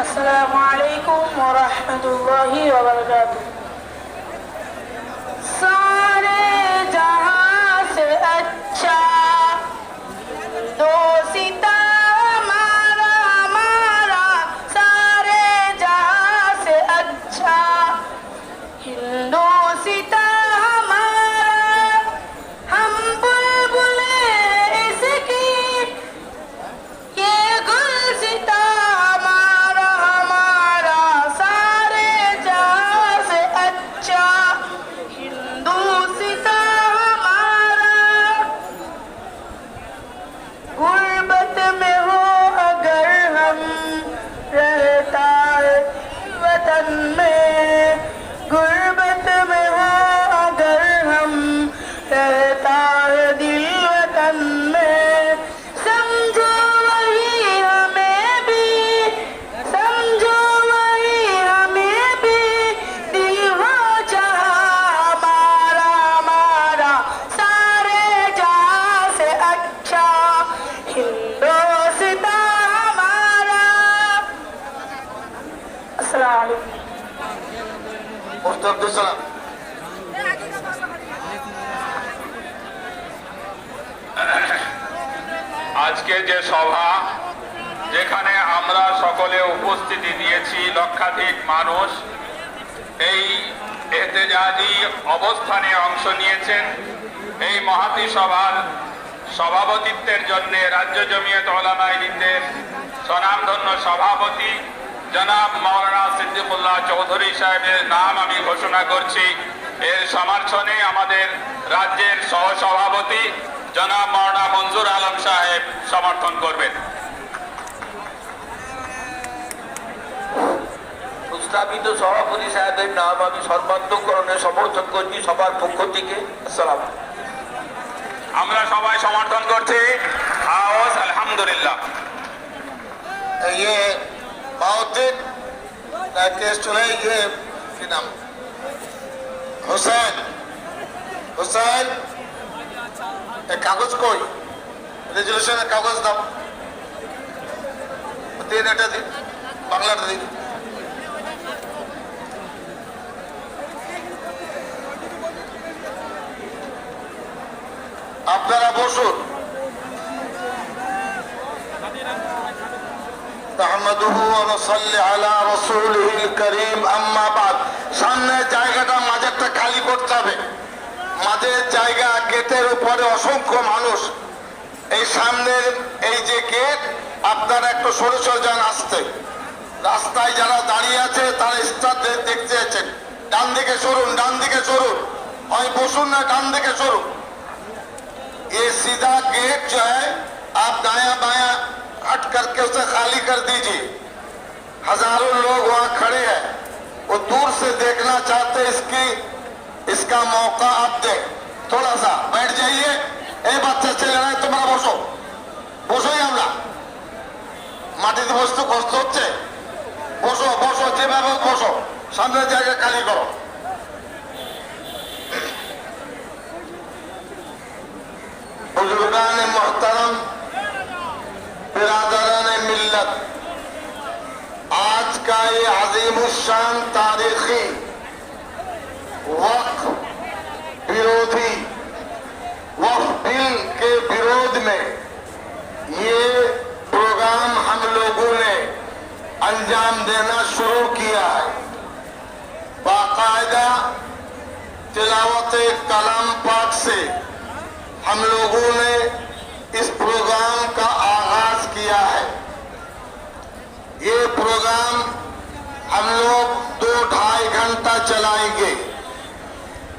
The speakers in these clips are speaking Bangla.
السلام عليكم ورحمة الله وبركاته सारे जहां से अच्छा আজকে যে সভা, যেখানে আমরা সকলে উপস্থিতি দিয়েছি লক্ষাধিক মানুষ, এই এতেজাজি অবস্থানে অংশ নিয়েছেন। এই মহাতি সভার সভাপতিত্বের জন্য রাজ্য জমিয়ত ওলামা ইলিমদের স্বনামধন্য সভাপতি জনাব মৌলানা সিদ্দিকুল্লাহ চৌধুরী সাহেবের নাম আমি ঘোষণা করছি। এর সমর্থনে আমাদের রাজ্যের সহসভাপতি জনাব মৌলানা মঞ্জুর আলম সাহেব সমর্থন করবেন প্রস্তাবিত সভাপতি সাহেবের নাম আমি সর্বান্তকরণে সমর্থন করছি সবার পক্ষ থেকে আসসালাম আমরা সবাই সমর্থন করছি আওয়াজ আলহামদুলিল্লাহ ये माउद्दीन केस चुने ये কি নাম হোসেন হোসেন এই কাগজ কই রেজুলেশনের কাগজ দাও দিন এটা দিন বাংলাটা দিন আপনারা বসুন نحمده ونصلي على رسوله الكريم اما بعد সামনে জায়গাটা মাঝেরটা খালি করতে হবে মাঝের জায়গা গেটের উপরে অসংখ্য মানুষ এই সামনের এই যে গেট আপনারা একটু সরে সরে যান আসতে রাস্তায় যারা দাঁড়িয়ে আছে তারা স্টার দেখতে যাচ্ছেন ডান দিকে সরুন ডান দিকে সরুন হয় বসুন না ডান দিকে সরুন ये सीधा गेट जो है आप दाया बाया हट करके उसे खाली कर दीजिए हजारों लोग वहाँ खड़े हैं वो दूर से देखना चाहते हैं इसकी इसका मौका आप दे थोड़ा सा बैठ जाइए ए বাচ্চা ছেলেরা তোমরা বসো বসোই আমরা মাটিতে বসতে কষ্ট হচ্ছে বসো বসো যেভাবে হোক বসো সামনের জায়গা খালি করো बुजुर्गान मोहतरम बिरादरान मिल्लत आज का ये अजीम शान तारीखी انجام دینا شروع کیا ہے۔ باقاعدہ تلاوت کلام پاک سے ہم لوگوں نے اس پروگرام کا آغاز کیا ہے۔ یہ پروگرام ہم لوگ دو ڈھائی گھنٹہ چلائیں گے۔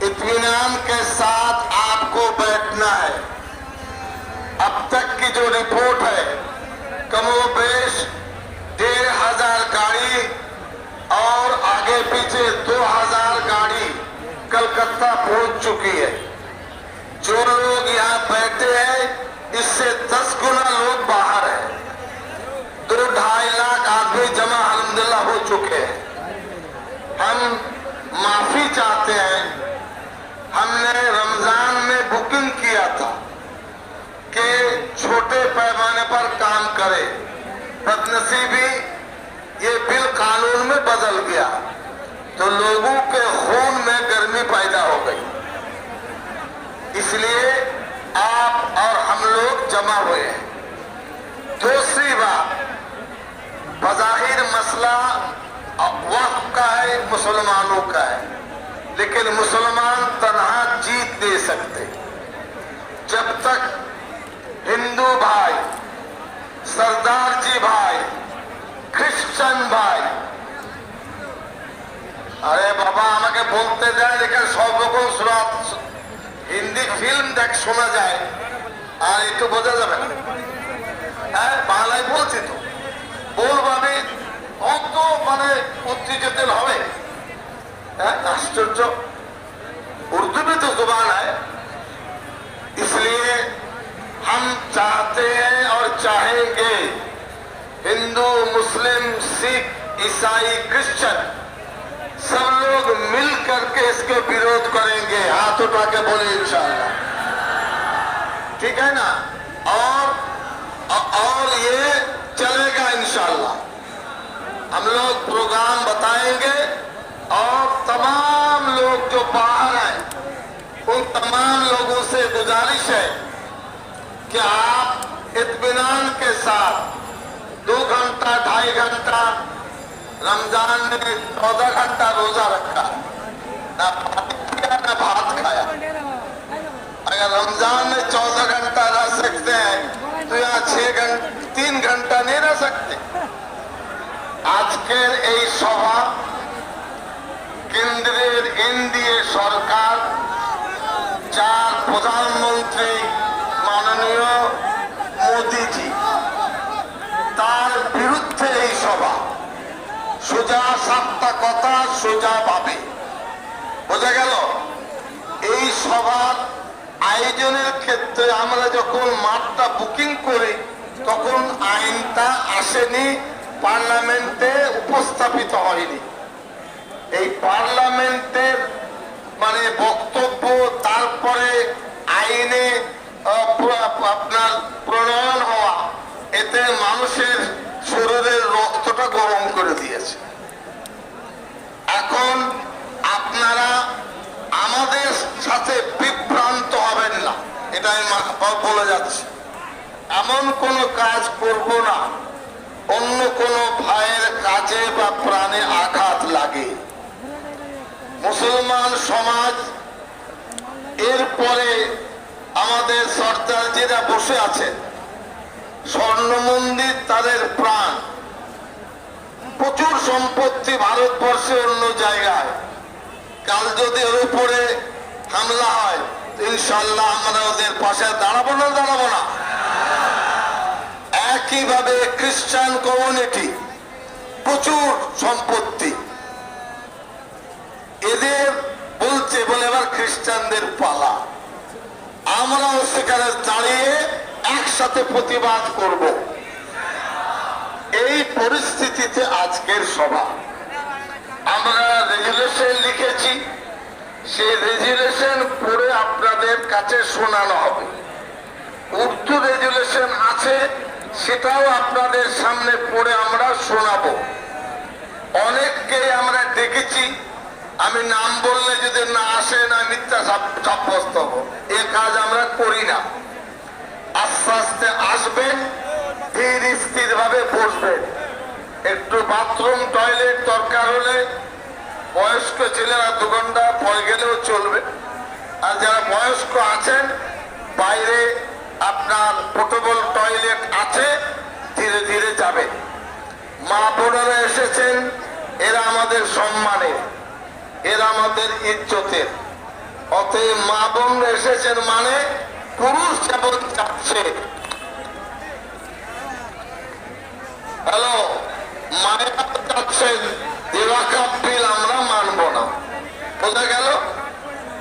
اطمینان کے ساتھ آپ کو بیٹھنا ہے۔ اب تک کی جو رپورٹ ہے، کم و بیش ڈیڑھ ہزار گاڑی اور آگے پیچھے دو ہزار گاڑی کلکتہ پہنچ چکی ہے۔ جو لوگ یہاں بیٹھے ہیں، اس سے دس گنا لوگ باہر ہیں۔ دو ڈھائی لاکھ آدمی جمع الحمدللہ ہو چکے ہیں۔ ہم معافی چاہتے ہیں۔ ہم نے رمضان میں بکنگ کیا تھا کہ چھوٹے پیمانے پر کام کرے۔ بد نصیبی یہ بل قانون میں بدل گیا تو لوگوں کے خون میں گرمی پیدا ہو گئی۔ اس لیے آپ اور ہم لوگ جمع ہوئے ہیں۔ دوسری بات، بظاہر مسئلہ وقت کا ہے، مسلمانوں کا ہے۔ لیکن مسلمان تنہا جیت دے سکتے۔ جب تک ہندو بھائی जी भाई খ্রিস্টান ভাই আরে বাবা আমাকে বলতে দেয় এখানে সব রকম সুরাত হিন্দি ফিল্ম দেখ শোনা যায় আর একটু বোঝা যাবে না হ্যাঁ বাংলায় বলছি তো বলবো আমি অত মানে উত্তেজিত হবে হ্যাঁ आश्चर्य उर्दू भी तो जुबान है इसलिए हम चाहते हैं और चाहेंगे ہندو، مسلم، سکھ، عیسائی، کرسچن، سب لوگ مل کر کے اس کے وروج کریں گے۔ ہاتھ اٹھا کے بولے انشاءاللہ۔ ٹھیک ہے نا؟ اور اور یہ چلے گا انشاءاللہ۔ ہم لوگ پروگرام بتائیں گے اور تمام لوگ جو باہر ہیں، ان تمام لوگوں سے گزارش ہے کہ آپ اطمینان کے ساتھ दो घंटा ढाई घंटा रमजान में चौदह घंटा रोजा रखा ना पानी पिया ना भात खाया अगर रमजान में चौदह घंटा रह सकते हैं तो यहाँ छह घंटा तीन घंटा नहीं रह सकते আজকের এই সভা কেন্দ্রের এনডিএ সরকার যার প্রধানমন্ত্রী মাননীয় মোদিজি তার বিরুদ্ধে এই সভা। সোজা সাতটা কথা, সোজা ভাবে। বোঝা গেল? এই সভার আয়োজনের ক্ষেত্রে আমরা যখন মাঠটা বুকিং করি, তখন আইনটা আসেনি, পার্লামেন্টে উপস্থাপিত হয়নি। এই পার্লামেন্টের মানুষের শরীরের রক্তটা গরম করে দিয়েছে। এখন আপনারা আমাদের সাথে বিভ্রান্ত হবেন না এটা আমি বলে যাচ্ছি। এমন কোনো কাজ করব না, অন্য কোনো ভাইয়ের কাজে বা প্রাণে আঘাত লাগে। মুসলমান সমাজ, এরপরে আমাদের সর্দারজিরা বসে আছেন। স্বর্ণ মন্দির তাদের প্রাণ। প্রচুর সম্পত্তি ভারতবর্ষে অন্য জায়গায়। কাল যদি ওর উপরে হামলা হয় ইনশাল্লাহ আমরা ওদের পাশে দাঁড়াবো না দাঁড়াবো না। একইভাবে খ্রিস্টান কমিউনিটি, প্রচুর সম্পত্তি। এদের বলছে বলে এবার খ্রিস্টানদের পালা। আমরাও সেখানে দাঁড়িয়ে একসাথে প্রতিবাদ করব। এই পরিস্থিতিতে আজকের সভা। আমরা রেজুলেশন লিখেছি। সেই রেজুলেশন পড়ে আপনাদের কাছে শোনানো হবে। উর্দু রেজুলেশন আছে, সেটাও আপনাদের সামনে পড়ে আমরা শোনাবো। অনেককেই আমরা দেখেছি, আমি নাম বললে যদি না আসে না মিথ্যা সাব- সাব্যস্ত হব। এ কাজ আমরা করি না। আস্তে আস্তে আসবেন ধীর স্থির ভাবে বসবেন একটু বাথরুম টয়লেট দরকার হলে বয়স্ক ছেলেরা দু ঘণ্টা পরে গেলেও চলবে। আর যারা বয়স্ক আছেন, বাইরে আপনার পোর্টেবল টয়লেট আছে, ধীরে ধীরে যাবে। মা বোনেরা এসেছেন, এরা আমাদের সম্মানের এরা আমাদের ইজ্জতের। অতএব মা বোন এসেছেন মানে পুরুষ যেমন যাচ্ছে। হ্যালো, মায়েরা যাচ্ছেন এলাকার বিল আমরা মানব না। বোঝা গেল?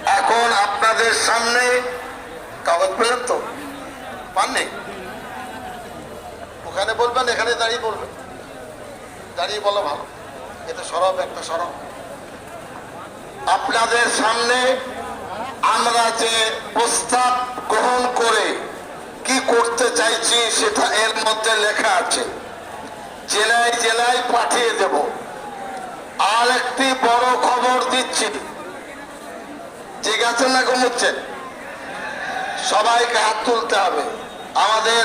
এখন আপনাদের সামনে কাগজ পেলেন তো? পাননি? ওখানে বলবেন, এখানে দাঁড়িয়ে বলবেন। দাঁড়িয়ে বলো ভালো। এটা সরব, একটা সরব। আপনাদের সামনে আমরা যে প্রস্তাব গ্রহণ করে কি করতে চাইছি সেটা এর মধ্যে লেখা আছে। জেলায় জেলায় পাঠিয়ে দেব। আর একটি বড় খবর দিচ্ছি। ঠিক আছে না ঘুমুচ্ছেন সবাইকে হাত তুলতে হবে। আমাদের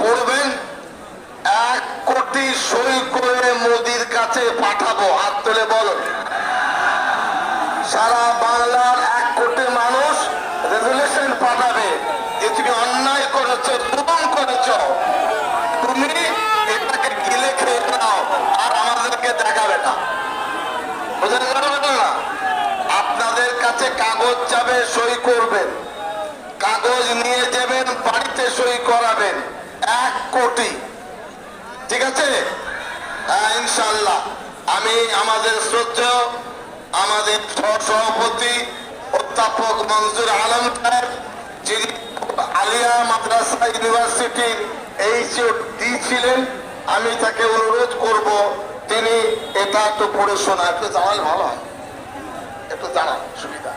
পড়বেন। এক কোটি সই করে মোদির কাছে পাঠাবো। হাত তুলে বলো সারা বাংলার এক কোটি মানুষ রেজুলেশন পাঠাবে। যে তুমি অন্যায় করেছ তুম করেছ। তুমি এটাকে গিলে খেয়ে নাও, আর আমাদেরকে দেখাবে না। বুঝতে পারবে না? আপনাদের কাছে কাগজ যাবে, সই করবেন। কাগজ নিয়ে যাবেন, বাড়িতে সই করাবেন। এক কোটি। ঠিক আছে? হ্যাঁ ইনশাল্লাহ। আমি, আমাদের শ্রদ্ধেয় আমাদের সহসভাপতি অধ্যাপক মঞ্জুর আলম সাহেব, যিনি আলিয়া মাদ্রাসা ইউনিভার্সিটির এইচওডি ছিলেন, আমি তাকে অনুরোধ করব, তিনি এটা একটু পড়ে শোনা একটু জানালে ভালো হয়। একটু জানান, সুবিধা।